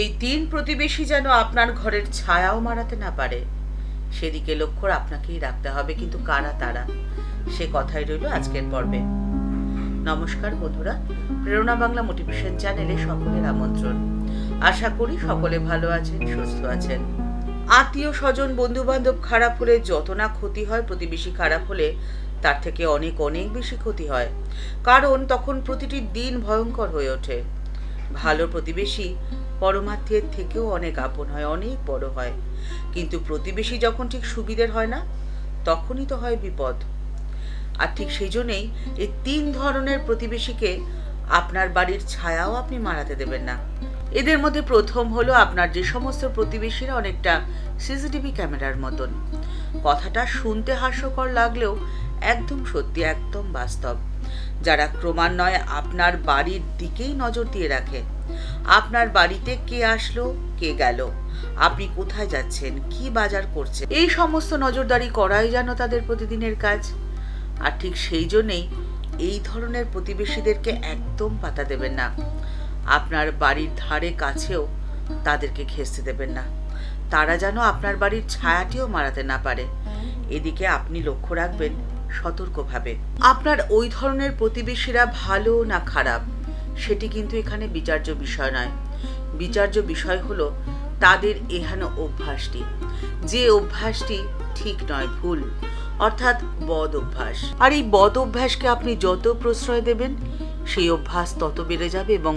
এই তিন প্রতিবেশী যেন আপনার ঘরের ছায়াও মারাতে না পারে। সেদিকে লক্ষ্য আপনাকেই রাখতে হবে, কিন্তু কারা তারা? সে কথাই রইল আজকের পর্বে। নমস্কার বন্ধুরা, প্রেরণা বাংলা মোটিভেশন চ্যানেলে সকলের আমন্ত্রণ। আশা করি সকলে ভালো আছেন, সুস্থ আছেন। আত্মীয় স্বজন বন্ধু বান্ধব খারাপ হলে যত না ক্ষতি হয়, প্রতিবেশী খারাপ হলে তার থেকে অনেক অনেক বেশি ক্ষতি হয়। কারণ তখন প্রতিটি দিন ভয়ঙ্কর হয়ে ওঠে। ভালো প্রতিবেশী পরমার্থের থেকেও অনেক আপন হয়, অনেক বড় হয়। কিন্তু প্রতিবেশী যখন ঠিক সুবিধের হয় না, তখনই তো হয় বিপদ। আর ঠিক সেই জন্যেই এই তিন ধরনের প্রতিবেশীকে আপনার বাড়ির ছায়াও আপনি মারাতে দেবেন না। এদের মধ্যে প্রথম হলো আপনার যে সমস্ত প্রতিবেশীরা অনেকটা সিসিটিভি ক্যামেরার মতন। কথাটা শুনতে হাস্যকর লাগলেও একদম সত্যি, একদম বাস্তব। যারা ক্রমান্বয়ে আপনার বাড়ির দিকেই নজর দিয়ে রাখে আপনার বাড়িতে কে আসলো, কে গেল? আপনি কোথায় যাচ্ছেন? কি বাজার করছেন? এই সমস্ত নজরদারি করাই যেন তাদের প্রতিদিনের কাজ। আর ঠিক সেই জন্যেই এই ধরনের প্রতিবেশীদেরকে একদম পাতা দেবেন না। আপনার বাড়ির ধারে কাছেও তাদেরকে ঘেঁষতে দেবেন না। তারা যেন আপনার বাড়ির ছায়াটিও মারাতে না পারে। এদিকে আপনি লক্ষ্য রাখবেন সতর্কভাবে। আপনার ওই ধরনের প্রতিবেশীরা ভালো না খারাপ? সেটি কিন্তু এখানে বিচার্য বিষয় নয়। বিচার্য বিষয় হলো তাদের এহেন অভ্যাসটি, যে অভ্যাসটি ঠিক নয়, ভুল, অর্থাৎ বদ অভ্যাস। আর এই বদ অভ্যাসকে আপনি যত প্রশ্রয় দেবেন, সেই অভ্যাস তত বেড়ে যাবে এবং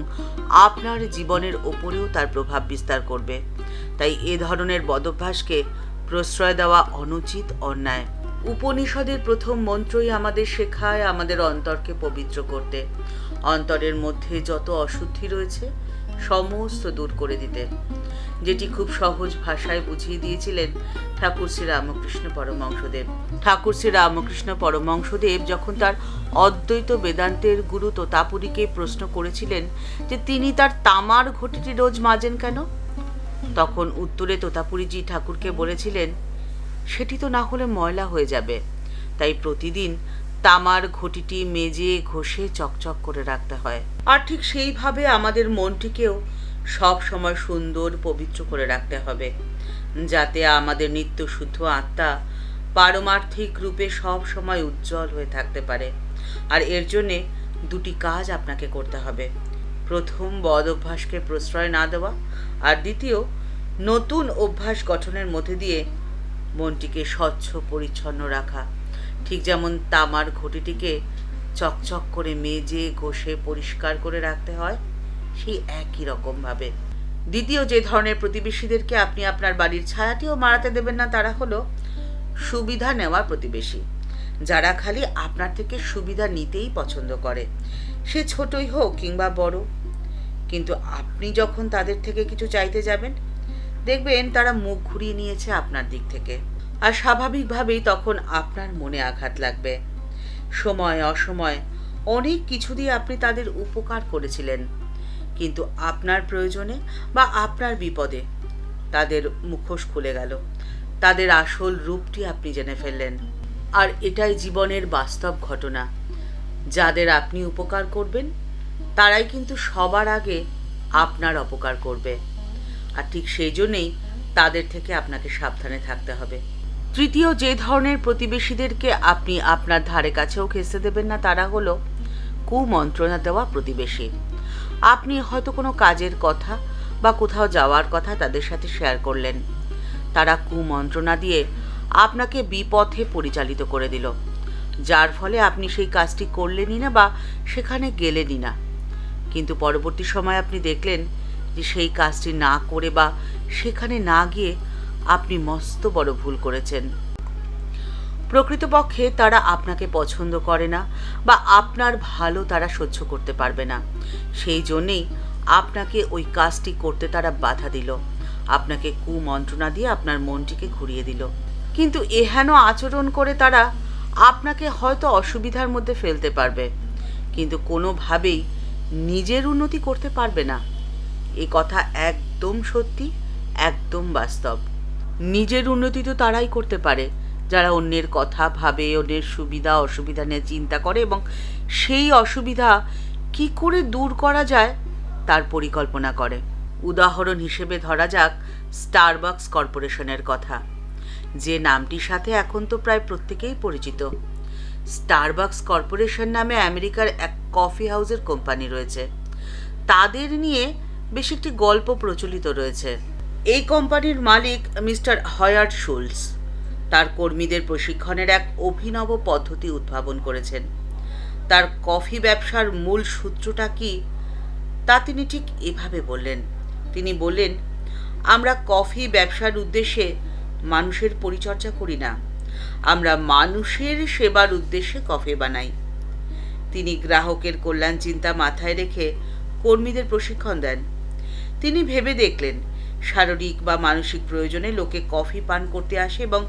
আপনার জীবনের ওপরেও তার প্রভাব বিস্তার করবে। তাই এ ধরনের বদভ্যাসকে প্রশ্রয় দেওয়া অনুচিত, অন্যায়। উপনিষদের প্রথম মন্ত্রই আমাদের শেখায়, আমাদের অন্তরকে পবিত্র করতে। অন্তরের মধ্যে যত অশুদ্ধি রয়েছে, সমস্ত দূর করে দিতে। যেটি খুব সহজ ভাষায় বুঝিয়ে দিয়েছিলেন ঠাকুর শ্রী রামকৃষ্ণ পরমংশদেব ঠাকুর শ্রী রামকৃষ্ণ পরমংশদেব যখন তার অদ্বৈত বেদান্তের গুরু তোতাপুরীকে প্রশ্ন করেছিলেন যে, তিনি তার তামার ঘটিটি রোজ মাজেন কেন? তখন উত্তরে তোতাপুরীজি ঠাকুরকে বলেছিলেন সেটি তো না হলে ময়লা হয়ে যাবে। তাই প্রতিদিন তামার ঘটিটি মেজে ঘষে চকচক করে রাখতে হয়। আর ঠিক সেইভাবে আমাদের মনটিকেও সব সময় সুন্দর পবিত্র করে রাখতে হবে, যাতে আমাদের নিত্য শুদ্ধ আত্মা পারমার্থিক রূপে সব সময় উজ্জ্বল হয়ে থাকতে পারে। আর এর জন্যে দুটি কাজ আপনাকে করতে হবে। প্রথম, বদ অভ্যাসকে প্রশ্রয় না দেওয়া, আর দ্বিতীয়, নতুন অভ্যাস গঠনের মধ্যে দিয়ে মনটিকে স্বচ্ছ, পরিচ্ছন্ন রাখা। ঠিক যেমন তামার ঘটিটিকে চকচক করে মেজে, ঘষে, পরিষ্কার করে রাখতে হয়, সেই একই রকমভাবে। দ্বিতীয় যে ধরনের প্রতিবেশীদেরকে আপনি আপনার বাড়ির ছায়াটিও মারাতে দেবেন না, তারা হলো সুবিধা নেওয়া প্রতিবেশী। যারা খালি আপনার থেকে সুবিধা নিতেই পছন্দ করে। সে ছোটই হোক কিংবা বড়। কিন্তু আপনি যখন তাদের থেকে কিছু চাইতে যাবেন দেখবেন তারা মুখ ঘুরিয়ে নিয়েছে আপনার দিক থেকে। আর স্বাভাবিকভাবেই তখন আপনার মনে আঘাত লাগবে। সময়, অসময়, অনেক কিছু দিয়ে আপনি তাদের উপকার করেছিলেন। কিন্তু আপনার প্রয়োজনে বা আপনার বিপদে তাদের মুখোশ খুলে গেল। তাদের আসল রূপটি আপনি জেনে ফেললেন। আর এটাই জীবনের বাস্তব ঘটনা। যাদের আপনি উপকার করবেন, তারাই কিন্তু সবার আগে আপনার অপকার করবে। আর ঠিক সেই জন্যেই তাদের থেকে আপনাকে সাবধানে থাকতে হবে। তৃতীয়, যে ধরনের প্রতিবেশীদেরকে আপনি আপনার ধারে কাছেও ঘেঁষতে দেবেন না তারা হলো কুমন্ত্রণা দেওয়া প্রতিবেশী। আপনি হয়তো কোনো কাজের কথা বা কোথাও যাওয়ার কথা তাদের সাথে শেয়ার করলেন। তারা কুমন্ত্রণা দিয়ে আপনাকে বিপথে পরিচালিত করে দিল। যার ফলে আপনি সেই কাজটি করলেনই না বা সেখানে গেলেনই না। কিন্তু পরবর্তী সময় আপনি দেখলেন যে সেই কাজটি না করে বা সেখানে না গিয়ে আপনি মস্ত বড় ভুল করেছেন। প্রকৃতপক্ষে তারা আপনাকে পছন্দ করে না বা আপনার ভালো তারা সহ্য করতে পারবে না। সেই জন্যেই আপনাকে ওই কাজটি করতে তারা বাধা দিল। আপনাকে কুমন্ত্রণা দিয়ে আপনার মনটিকে ঘুরিয়ে দিল। কিন্তু এহেন আচরণ করে তারা আপনাকে হয়তো অসুবিধার মধ্যে ফেলতে পারবে। কিন্তু কোনোভাবেই নিজের উন্নতি করতে পারবে না। এ কথা একদম সত্যি, একদম বাস্তব। নিজের উন্নতি তো তারাই করতে পারে। যারা অন্যের কথা ভাবে অন্যের সুবিধা, অসুবিধা নিয়ে চিন্তা করে এবং সেই অসুবিধা কি করে দূর করা যায়, তার পরিকল্পনা করে। উদাহরণ হিসেবে ধরা যাক স্টারবাকস কর্পোরেশনের কথা। যে নামটির সাথে এখন তো প্রায় প্রত্যেকেই পরিচিত। স্টারবাকস কর্পোরেশন নামে আমেরিকার এক কফি হাউসের কোম্পানি রয়েছে। তাদের নিয়ে বেশ একটি গল্প প্রচলিত রয়েছে। এই কোম্পানির মালিক মিস্টার হয়ার্ড শুলস। তার কর্মীদের প্রশিক্ষণের এক অভিনব পদ্ধতি উদ্ভাবন করেছেন। তার কফি ব্যবসার মূল সূত্রটা কি? তা তিনি ঠিক এভাবে বললেন। তিনি বললেন, আমরা কফি ব্যবসার উদ্দেশ্যে মানুষের পরিচর্যা করি না। আমরা মানুষের সেবার উদ্দেশ্যে কফি বানাই। তিনি গ্রাহকের কল্যাণ চিন্তা মাথায় রেখে কর্মীদের প্রশিক্ষণ দেন। তিনি ভেবে দেখলেন, শারীরিক বা মানসিক প্রয়োজনে লোকে কফি পান করতে আসে এবং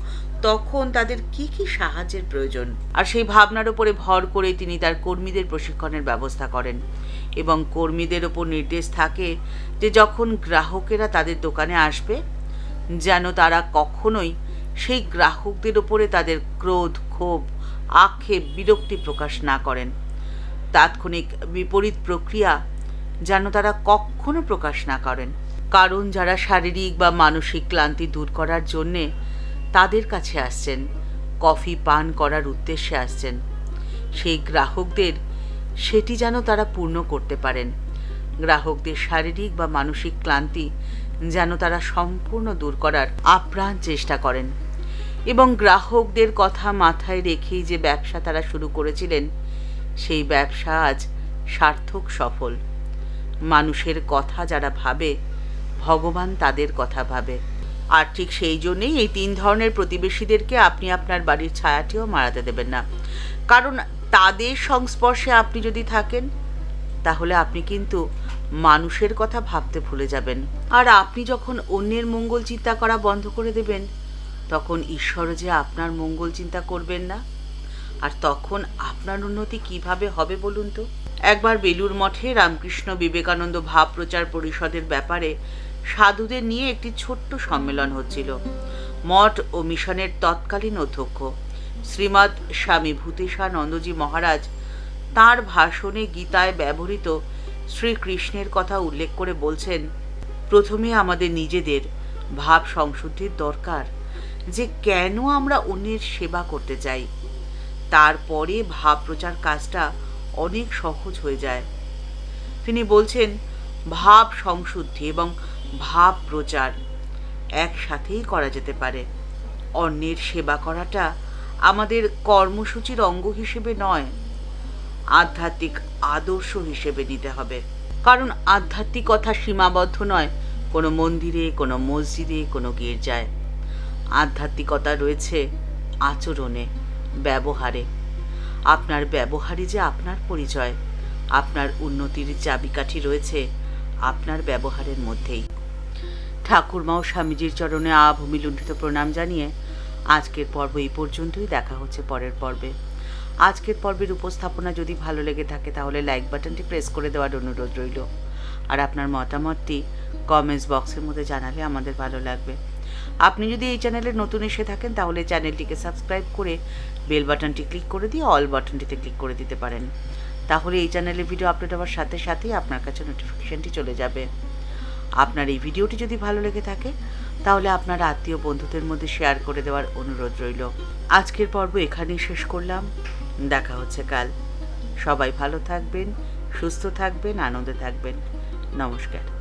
তখন তাদের কি কি সাহায্যের প্রয়োজন। আর সেই ভাবনার উপরে ভর করে তিনি তার কর্মীদের প্রশিক্ষণের ব্যবস্থা করেন এবং কর্মীদের ওপর নির্দেশ থাকে যে যখন গ্রাহকেরা তাদের দোকানে আসবে, যেন তারা কখনোই সেই গ্রাহকদের ওপরে তাদের ক্রোধ, ক্ষোভ, আক্ষেপ, বিরক্তি প্রকাশ না করেন। তাৎক্ষণিক বিপরীত প্রক্রিয়া যেন তারা কখনো প্রকাশ না করেন। কারণ যারা শারীরিক বা মানসিক ক্লান্তি দূর করার জন্যে তাদের কাছে আসছেন, কফি পান করার উদ্দেশ্যে আসছেন। সেই গ্রাহকদের সেটি যেন তারা পূর্ণ করতে পারেন। গ্রাহকদের শারীরিক বা মানসিক ক্লান্তি যেন তারা সম্পূর্ণ দূর করার আপ্রাণ চেষ্টা করেন। এবং গ্রাহকদের কথা মাথায় রেখেই যে ব্যবসা তারা শুরু করেছিলেন, সেই ব্যবসা আজ সার্থক সফল। মানুষের কথা যারা ভাবে, ভগবান তাদের কথা ভাবে। আর ঠিক সেই জন্যেই এই তিন ধরনের প্রতিবেশীদেরকে আপনি আপনার বাড়ির ছায়াটিও মারাতে দেবেন না। কারণ তাদের সংস্পর্শে আপনি যদি থাকেন, তাহলে আপনি কিন্তু মানুষের কথা ভাবতে ভুলে যাবেন। আর আপনি যখন অন্যের মঙ্গল চিন্তা করা বন্ধ করে দেবেন, তখন ঈশ্বর যে আপনার মঙ্গল চিন্তা করবেন না। আর তখন আপনার উন্নতি কীভাবে হবে বলুন তো? একবার বেলুর মঠে রামকৃষ্ণ বিবেকানন্দ ভাব প্রচার পরিষদের ব্যাপারে সাধুদের নিয়ে একটি ছোট্ট সম্মেলন হচ্ছিল। মঠ ও মিশনের তৎকালীন অধ্যক্ষ শ্রীমৎ স্বামী ভূতেশা ভূতেশানন্দজি মহারাজ তার ভাষণে গীতায় ব্যবহৃত শ্রীকৃষ্ণের কথা উল্লেখ করে বলছেন, প্রথমে আমাদের নিজেদের ভাব সংশুদ্ধির দরকার, যে কেন আমরা অন্যের সেবা করতে চাই। তারপরে ভাব প্রচার কাজটা অনেক সহজ হয়ে যায়। তিনি বলছেন, ভাব সংশুদ্ধি এবং ভাব প্রচার একসাথেই করা যেতে পারে। অন্যের সেবা করাটা আমাদের কর্মসূচির অঙ্গ হিসেবে নয়, আধ্যাত্মিক আদর্শ হিসেবে নিতে হবে। কারণ আধ্যাত্মিকতা সীমাবদ্ধ নয়, কোনো মন্দিরে, কোনো মসজিদে, কোনো গির্জায়। আধ্যাত্মিকতা রয়েছে আচরণে, ব্যবহারে। আপনার ব্যবহারই যে আপনার পরিচয়, আপনার উন্নতির চাবিকাঠি রয়েছে আপনার ব্যবহারের মধ্যেই। ঠাকুরমা ও স্বামীজির চরণে আভূমি লুণ্ঠিত প্রণাম জানিয়ে আজকের পর্ব এই পর্যন্তই। দেখা হচ্ছে পরের পর্বে। আজকের পর্বের উপস্থাপনা যদি ভালো লেগে থাকে তাহলে লাইক বাটনটি প্রেস করে দেওয়ার অনুরোধ রইল। আর আপনার মতামতটি কমেন্টস বক্সের মধ্যে জানালে আমাদের ভালো লাগবে। আপনি যদি এই চ্যানেলে নতুন এসে থাকেন, তাহলে চ্যানেলটিকে সাবস্ক্রাইব করে বেল বাটনটি ক্লিক করে দিয়ে অল বাটনটিতে ক্লিক করে দিতে পারেন। তাহলে এই চ্যানেলে ভিডিও আপলোড হওয়ার সাথে সাথেই আপনার কাছে নোটিফিকেশানটি চলে যাবে। আপনার এই ভিডিওটি যদি ভালো লেগে থাকে, তাহলে আপনার আত্মীয় বন্ধুদের মধ্যে শেয়ার করে দেওয়ার অনুরোধ রইল। আজকের পর্ব এখানেই শেষ করলাম। দেখা হচ্ছে কাল। সবাই ভালো থাকবেন, সুস্থ থাকবেন, আনন্দে থাকবেন। নমস্কার।